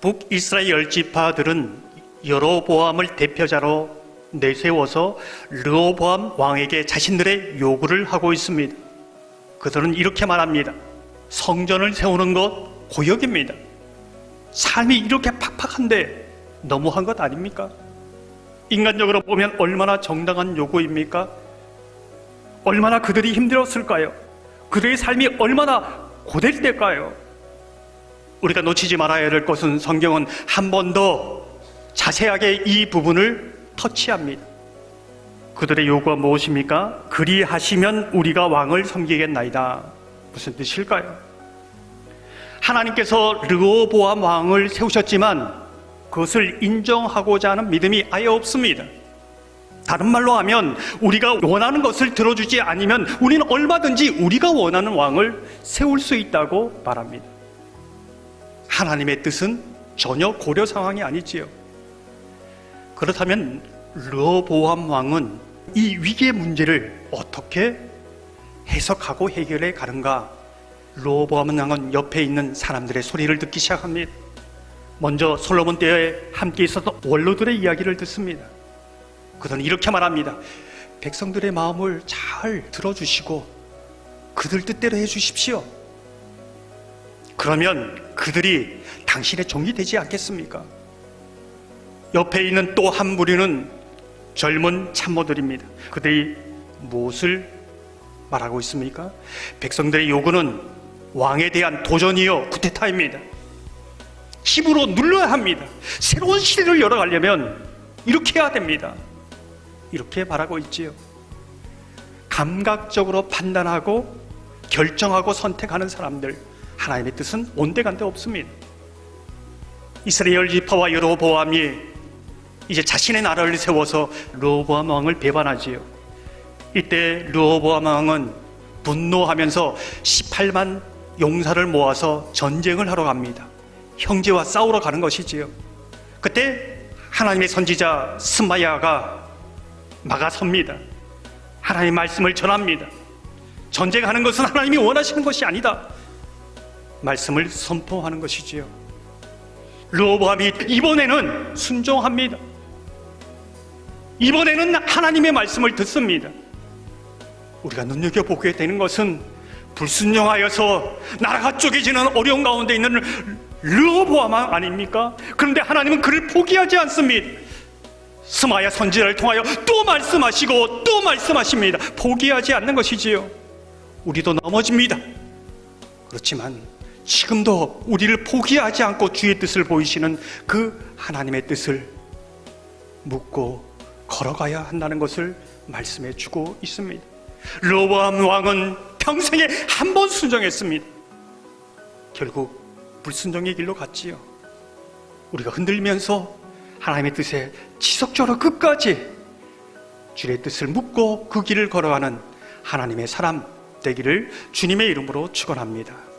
북이스라엘 지파들은 여로보암을 대표자로 내세워서 르호보암 왕에게 자신들의 요구를 하고 있습니다. 그들은 이렇게 말합니다. 성전을 세우는 것 고역입니다. 삶이 이렇게 팍팍한데 너무한 것 아닙니까? 인간적으로 보면 얼마나 정당한 요구입니까? 얼마나 그들이 힘들었을까요? 그들의 삶이 얼마나 고될 때일까요? 우리가 놓치지 말아야 될 것은 성경은 한 번 더 자세하게 이 부분을 터치합니다. 그들의 요구가 무엇입니까? 그리하시면 우리가 왕을 섬기겠나이다. 무슨 뜻일까요? 하나님께서 르호보암 왕을 세우셨지만 그것을 인정하고자 하는 믿음이 아예 없습니다. 다른 말로 하면 우리가 원하는 것을 들어주지 않으면 우리는 얼마든지 우리가 원하는 왕을 세울 수 있다고 말합니다. 하나님의 뜻은 전혀 고려 상황이 아니지요. 그렇다면 르호보암 왕은 이 위기의 문제를 어떻게 해석하고 해결해 가는가? 르호보암 왕은 옆에 있는 사람들의 소리를 듣기 시작합니다. 먼저 솔로몬 때에 함께 있었던 원로들의 이야기를 듣습니다. 그들은 이렇게 말합니다. 백성들의 마음을 잘 들어주시고 그들 뜻대로 해주십시오. 그러면 그들이 당신의 종이 되지 않겠습니까? 옆에 있는 또 한 무리는 젊은 참모들입니다. 그들이 무엇을 말하고 있습니까? 백성들의 요구는 왕에 대한 도전이요, 쿠데타입니다. 힘으로 눌러야 합니다. 새로운 시대를 열어가려면 이렇게 해야 됩니다. 이렇게 말하고 있지요. 감각적으로 판단하고 결정하고 선택하는 사람들, 하나님의 뜻은 온데간데 없습니다. 이스라엘 지파와 여로보암이 이제 자신의 나라를 세워서 르호보암 왕을 배반하지요. 이때 르호보암 왕은 분노하면서 18만 용사를 모아서 전쟁을 하러 갑니다. 형제와 싸우러 가는 것이지요. 그때 하나님의 선지자 스마야가 막아섭니다. 하나님의 말씀을 전합니다. 전쟁하는 것은 하나님이 원하시는 것이 아니다. 말씀을 선포하는 것이지요. 르호보암이 이번에는 순종합니다. 이번에는 하나님의 말씀을 듣습니다. 우리가 눈여겨보게 되는 것은 불순종하여서 나라가 쪼개지는 어려운 가운데 있는 르호보암 아닙니까? 그런데 하나님은 그를 포기하지 않습니다. 스마야 선지자를 통하여 또 말씀하시고 또 말씀하십니다. 포기하지 않는 것이지요. 우리도 넘어집니다. 그렇지만 지금도 우리를 포기하지 않고 주의 뜻을 보이시는 그 하나님의 뜻을 묻고 걸어가야 한다는 것을 말씀해 주고 있습니다. 로보암 왕은 평생에 한 번 순종했습니다. 결국 불순종의 길로 갔지요. 우리가 흔들면서 하나님의 뜻에 지속적으로 끝까지 주의 뜻을 묻고 그 길을 걸어가는 하나님의 사람 되기를 주님의 이름으로 축원합니다.